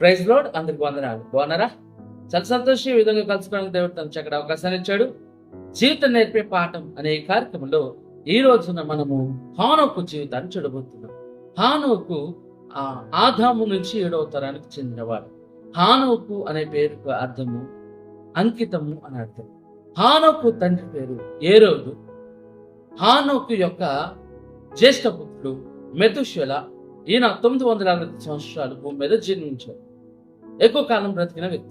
Praise load అందరికి వందనాలు. బాగున్నారా? చాలా సంతోషం ఈ విధంగా కలుసుకోవడానికి దేవుడు తన చక్కటి అవకాశాన్ని ఇచ్చాడు. జీవితం నేర్పే పాఠం అనే కార్యక్రమంలో ఈ రోజున మనము హానోకు జీవితాన్ని చూడబోతున్నాం. హానోకు ఆ ఆదాము నుంచి ఏడవ తరానికి చెందినవాడు. హానోకు అనే పేరుకు అర్థము అంకితము అని అర్థం. హానోకు తండ్రి పేరు ఏ రోజు హానోకు యొక్క జ్యేష్ఠ పుత్రుడు మెతుషల ఈయన తొమ్మిది వందల అరవై సంవత్సరాలు భూమి మీద జన్మించారు ఎక్కువ కాలం బ్రతికిన వ్యక్తి.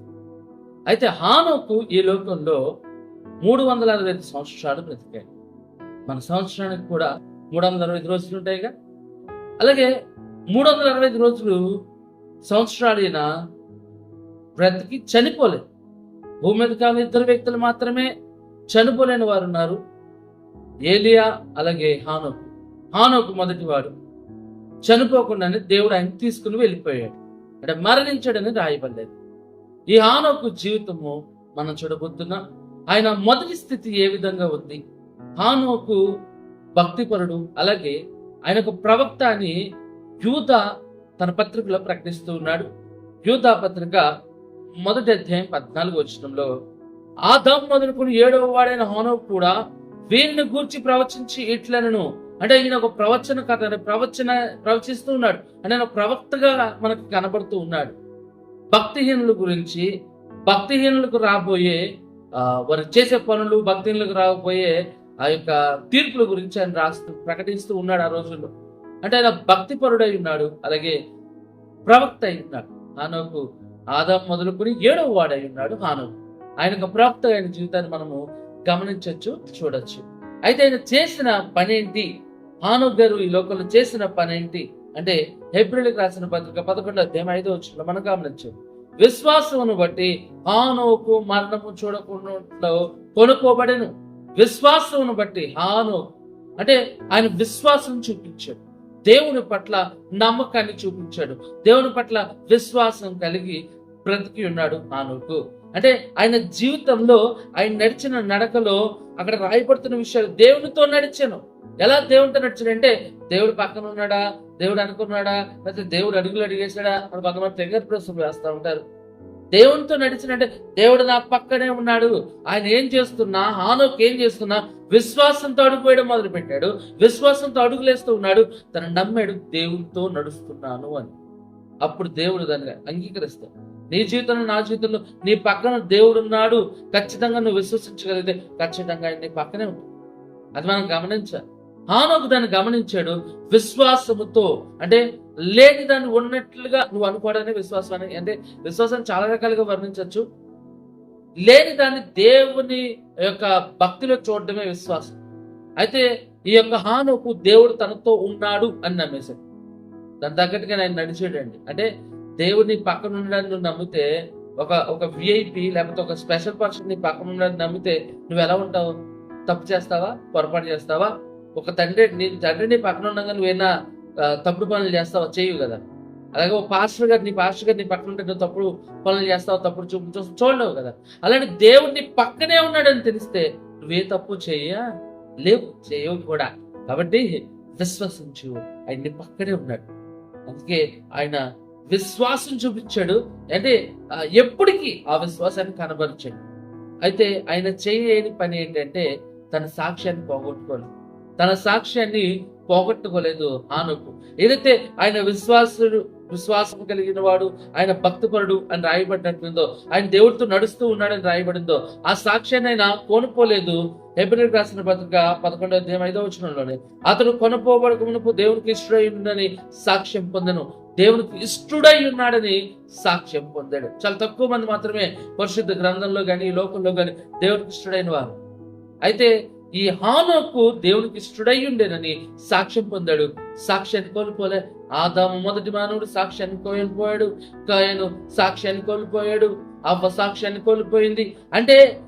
అయితే హానోకు ఈ లోకంలో మూడు వందల అరవై ఐదు సంవత్సరాలు బ్రతికాడు. మన సంవత్సరానికి కూడా మూడు వందల అరవై ఐదు రోజులు ఉంటాయిగా. అలాగే మూడు వందల అరవై ఐదు రోజులు సంవత్సరాలైన బ్రతికి చనిపోలేదు. భూమి మీద కాలం ఇద్దరు వ్యక్తులు మాత్రమే చనిపోలేని వారు ఉన్నారు. ఏలియా అలాగే హానోకు. హానోకు మొదటివాడు. చనిపోకుండానే దేవుడు ఆయన తీసుకుని వెళ్ళిపోయాడు. అంటే మరణించడని రాయబడలేదు. ఈ హానోకు జీవితము మనం చూడబోతున్నాం. ఆయన మొదటి స్థితి ఏ విధంగా ఉంది? హానోకు భక్తిపరుడు అలాగే ఆయనకు ప్రవక్త అని యూత తన పత్రికలో ప్రకటిస్తూ ఉన్నాడు. యూత పత్రిక మొదటి అధ్యాయం పద్నాలుగు వచ్చినంలో ఆదాం మొదలుకుని ఏడవ వాడైన హానోకు కూడా వీరిని గూర్చి ప్రవచించి ఇట్లనను. అంటే ఈయన ఒక ప్రవచన కథ అంటే ప్రవచన ప్రవచిస్తూ ఉన్నాడు. అంటే ఆయన ఒక ప్రవక్తగా మనకు కనబడుతూ ఉన్నాడు. భక్తిహీనుల గురించి భక్తిహీనులకు రాబోయే వారు చేసే పనులు భక్తిహీనులకు రాబోయే ఆ యొక్క తీర్పుల గురించి ఆయన రాస్తూ ప్రకటిస్తూ ఉన్నాడు ఆ రోజుల్లో. అంటే ఆయన భక్తిపరుడై ఉన్నాడు. అలాగే ప్రవక్త అయి ఉన్నాడు. హానోకు ఆదాం మొదలుకొని ఏడవ వాడై ఉన్నాడు హానోకు. ఆయన ఒక ప్రవక్త అయిన జీవితాన్ని మనము గమనించవచ్చు చూడొచ్చు. అయితే ఆయన చేసిన పనేంటి? హానోక్ గారు ఈ లోకంలో చేసిన పని ఏంటి అంటే ఏప్రిల్కి రాసిన పత్రిక పదకొండు అధ్యాయం ఐదో వచ్చిన మనం గమనించు. విశ్వాసమును బట్టి హానోకు మరణము చూడకుండా కొనుక్కోబడెను. విశ్వాసమును బట్టి హాను అంటే ఆయన విశ్వాసం చూపించాడు. దేవుని పట్ల నమ్మకాన్ని చూపించాడు. దేవుని పట్ల విశ్వాసం కలిగి బ్రతికి ఉన్నాడు హానుకు. అంటే ఆయన జీవితంలో ఆయన నడిచిన నడకలో అక్కడ రాయబడుతున్న విషయాలు దేవునితో నడిచాను. ఎలా దేవునితో నడిచాడంటే దేవుడు పక్కన ఉన్నాడా? దేవుడు అనుకున్నాడా లేకపోతే దేవుడు అడుగులు అడిగేశాడా? అని పక్కన తెగర ప్రశ్న వేస్తూ ఉంటారు. దేవునితో నడిచినంటే దేవుడు నా పక్కనే ఉన్నాడు. ఆయన ఏం చేస్తున్నా హానోకి ఏం చేస్తున్నా విశ్వాసంతో అడుగు వేయడం మొదలు పెట్టాడు విశ్వాసంతో అడుగులేస్తూ ఉన్నాడు. తను నమ్మాడు దేవునితో నడుస్తున్నాను అని. అప్పుడు దేవుడు దాన్ని అంగీకరిస్తాడు. నీ జీవితంలో నా జీవితంలో నీ పక్కన దేవుడు ఉన్నాడు ఖచ్చితంగా నువ్వు విశ్వసించగలిగితే ఖచ్చితంగా ఆయన నీ పక్కనే ఉంటాడు. అది మనం గమనించాలి. హానోకు దాన్ని గమనించాడు. విశ్వాసముతో అంటే లేని దాన్ని ఉన్నట్లుగా నువ్వు అనుకోవడానికి విశ్వాసాన్ని అంటే విశ్వాసం చాలా రకాలుగా వర్ణించవచ్చు. లేని దాన్ని దేవుని యొక్క భక్తిలో చూడడమే విశ్వాసం. అయితే ఈ యొక్క హానుకు దేవుడు తనతో ఉన్నాడు అని నమ్మేశాడు. దాని తగ్గట్టుగా ఆయన నడిచాడండి. అంటే దేవుడిని పక్కన ఉండడానికి నువ్వు నమ్మితే ఒక ఒక విఐపి లేకపోతే ఒక స్పెషల్ పర్సన్ నీ పక్కన ఉండడానికి నమ్మితే నువ్వు ఎలా ఉంటావు? తప్పు చేస్తావా? పొరపాటు చేస్తావా? ఒక తండ్రి నీ తండ్రి నీ పక్కన ఉండగా నువ్వేనా తప్పుడు పనులు చేస్తావా? చేయవు కదా. అలాగే ఓ పాస్టర్ గారు నీ పాస్టర్ గారు నీ పక్కన ఉంటే నువ్వు తప్పుడు పనులు చేస్తావు? తప్పుడు చూపు చూడలేవు కదా. అలాంటి దేవుడు నీ పక్కనే ఉన్నాడని తెలిస్తే నువ్వే తప్పు చేయ? లేవు చేయవు కూడా. కాబట్టి విశ్వసించు. ఆయన నీ పక్కనే ఉన్నాడు. అందుకే ఆయన విశ్వాసం చూపించాడు. అంటే ఎప్పటికీ ఆ విశ్వాసాన్ని కనబరిచాడు. అయితే ఆయన చేయని పని ఏంటంటే తన సాక్ష్యాన్ని పోగొట్టుకోలేదు తన సాక్ష్యాన్ని పోగొట్టుకోలేదు హానుకు. ఏదైతే ఆయన విశ్వాసుడు విశ్వాసం కలిగిన వాడు ఆయన భక్తిపరుడు అని రాయబడినట్టుందో ఆయన దేవుడితో నడుస్తూ ఉన్నాడని రాయబడిందో ఆ సాక్ష్యాన్ని ఆయన కోనుకోలేదు ఎబ్రిల్ రాసిన పత్రిక పదకొండో అధ్యాయం ఐదో వచనంలోనే అతను కొనుపోబడక మునుపు దేవునికి ఇష్టడై సాక్ష్యం పొందను. దేవునికి ఇష్టడై ఉన్నాడని సాక్ష్యం పొందాడు. చాలా తక్కువ మంది మాత్రమే పరిశుద్ధ గ్రంథంలో కానీ ఈ లోకంలో కానీ దేవునికి ఇష్టడైన వారు. అయితే ఈ హానోకు దేవునికి ఇష్టడై ఉండేనని సాక్ష్యం పొందాడు. సాక్ష్యాన్ని కోల్పోలే? ఆదాము మొదటి మానవుడు సాక్ష్యాన్ని కోల్పోయాడు. కాయను సాక్ష్యాన్ని కోల్పోయాడు. అవ్వ సాక్ష్యాన్ని కోల్పోయింది. అంటే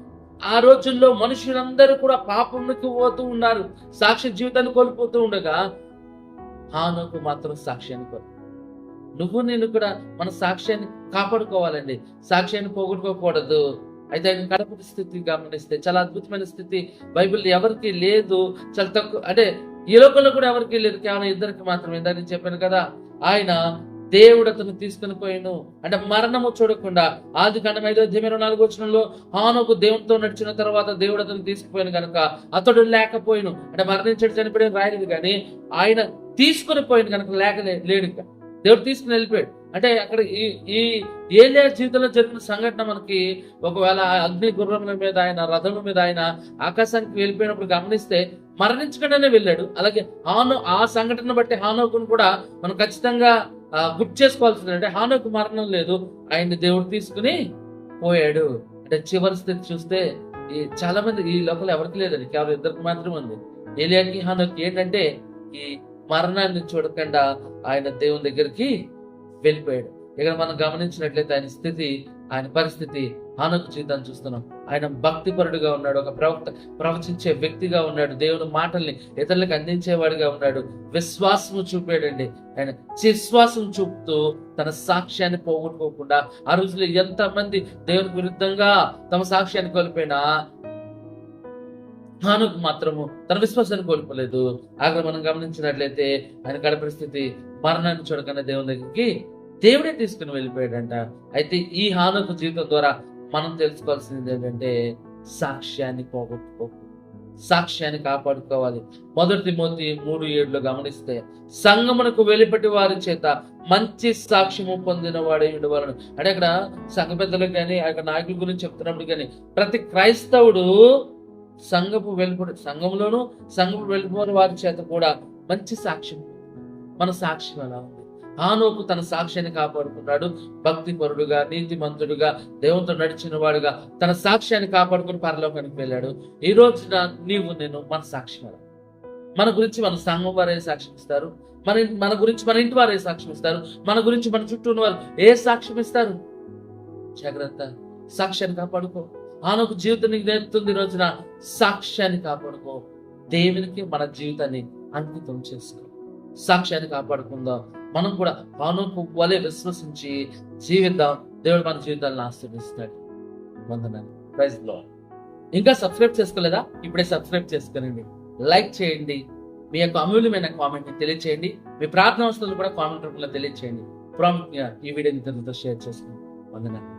ఆ రోజుల్లో మనుషులందరూ కూడా పాపంలోకి పోతూ ఉన్నారు. సాక్ష్య జీవితాన్ని కోల్పోతూ ఉండగా హానోకు మాత్రం సాక్ష్యాన్ని కోల్పోయాడు నువ్వు నేను కూడా మన సాక్ష్యాన్ని కాపాడుకోవాలండి. సాక్ష్యాన్ని పోగొట్టుకోకూడదు. అయితే ఆయన కడపటి స్థితి గమనిస్తే చాలా అద్భుతమైన స్థితి. బైబిల్ ఎవరికి లేదు. చాలా తక్కువ అంటే ఈ లోకంలో కూడా ఎవరికి లేదు. కేవలం ఇద్దరికి మాత్రమే. ఇందాక చెప్పాను కదా ఆయన దేవుడు అతను తీసుకుని పోయాను. అంటే మరణము చూడకుండా ఆది కాండం ఐదో అధ్యాయం ఇరవై నాలుగు వచ్చినంలో హానుకు దేవునితో నడిచిన తర్వాత దేవుడు అతను తీసుకుపోయాను కనుక అతడు లేకపోయిను. అంటే మరణించడు చనిపోయిన రాయలేదు కానీ ఆయన తీసుకుని పోయిన కనుక లేక లేడు దేవుడు తీసుకుని వెళ్ళిపోయాడు. అంటే అక్కడ ఈ ఈ ఏలియా జీవితంలో జరిగిన సంఘటన మనకి ఒకవేళ అగ్ని గుర్రముల మీద ఆయన రథముల మీద ఆయన ఆకాశానికి వెళ్ళిపోయినప్పుడు గమనిస్తే మరణించకుండానే వెళ్ళాడు. అలాగే హానో ఆ సంఘటన బట్టి హానోకును కూడా మనం ఖచ్చితంగా గుర్తు చేసుకోవాల్సింది అంటే హానోకు మరణం లేదు. ఆయన్ని దేవుడు తీసుకుని పోయాడు. అంటే చివరి స్థితి చూస్తే ఈ చాలా మంది ఈ లోపల ఎవరికి లేదండి. కేవలం ఇద్దరికి మాత్రమే ఉంది. ఏలియాకి హానోకి ఏంటంటే ఈ మరణాన్ని చూడకుండా ఆయన దేవుని దగ్గరికి వెళ్ళిపోయాడు. ఇక్కడ మనం గమనించినట్లయితే ఆయన స్థితి ఆయన పరిస్థితి అనొక జీవితాన్ని చూస్తున్నాం. ఆయన భక్తిపరుడుగా ఉన్నాడు ఒక ప్రవక్త ప్రవచించే వ్యక్తిగా ఉన్నాడు దేవుని మాటల్ని ఇతరులకు అందించేవాడిగా ఉన్నాడు. విశ్వాసము చూపాడండి. ఆయన విశ్వాసం చూపుతూ తన సాక్ష్యాన్ని పోగొట్టుకోకుండా ఆ రోజుల్లో ఎంత మంది దేవునికి విరుద్ధంగా తమ సాక్ష్యాన్ని కోల్పోయినా హానుకు మాత్రము తన విశ్వాసాన్ని కోల్పోలేదు. అక్కడ మనం గమనించినట్లయితే ఆయన కడ పరిస్థితి మరణాన్ని చూడకుండా దేవుని దగ్గరికి దేవుడే తీసుకుని వెళ్ళిపోయాడంట. అయితే ఈ హానుకు జీవితం ద్వారా మనం తెలుసుకోవాల్సింది ఏంటంటే సాక్ష్యాన్ని పోగొట్టుకో. సాక్ష్యాన్ని కాపాడుకోవాలి. మొదటి మోతి మూడు ఏడులో గమనిస్తే సంగమునకు వెలిపటి వారి చేత మంచి సాక్ష్యము పొందిన వాడే ఉండవాలను. అంటే అక్కడ సంఘ పెద్దలకు కానీ అక్కడ నాయకుల గురించి చెప్తున్నప్పుడు కానీ ప్రతి క్రైస్తవుడు సంఘపు వెలుపడి సంఘంలోనూ సంఘపు వెలుపడి వారి చేత కూడా మంచి సాక్ష్యం. మన సాక్ష్యం అలా ఉంది. హానోకు తన సాక్ష్యాన్ని కాపాడుకున్నాడు. భక్తిపరుడుగా నీతిమంతుడుగా దేవునితో నడిచిన వాడుగా తన సాక్ష్యాన్ని కాపాడుకుని పరలోకానికి వెళ్ళాడు. ఈ రోజున నీవు నేను మన సాక్ష్యం అలా. మన గురించి మన సంఘం వారే సాక్ష్యం ఇస్తారు. మన మన గురించి మన ఇంటి వారే సాక్ష్యం ఇస్తారు. మన గురించి మన చుట్టూ ఉన్న వారు ఏ సాక్ష్యం ఇస్తారు? జాగ్రత్త. సాక్ష్యాన్ని కాపాడుకో. ఆనొక జీవితం నీకు నేర్పుతుంది రోజున. సాక్ష్యాన్ని కాపాడుకో. దేవునికి మన జీవితాన్ని అంకితం చేసుకో. సాక్ష్యాన్ని కాపాడుకుందాం. మనం కూడా ఆనోకు వలె విశ్వసించి జీవిద్దాం. దేవుడు మన జీవితాలను ఆశీర్వదిస్తాడు. వందనాలు. ప్రైజ్లో ఇంకా సబ్స్క్రైబ్ చేసుకోలేదా? ఇప్పుడే సబ్స్క్రైబ్ చేసుకోనండి. లైక్ చేయండి. మీ యొక్క అమూల్యమైన కామెంట్ తెలియచేయండి. మీ ప్రార్థన అవసరాలు కూడా కామెంట్ రూపంలో తెలియచేయండి. ప్రాముఖ్యంగా ఈ వీడియోని ఇతరులతో షేర్ చేసుకోండి వందనాలు.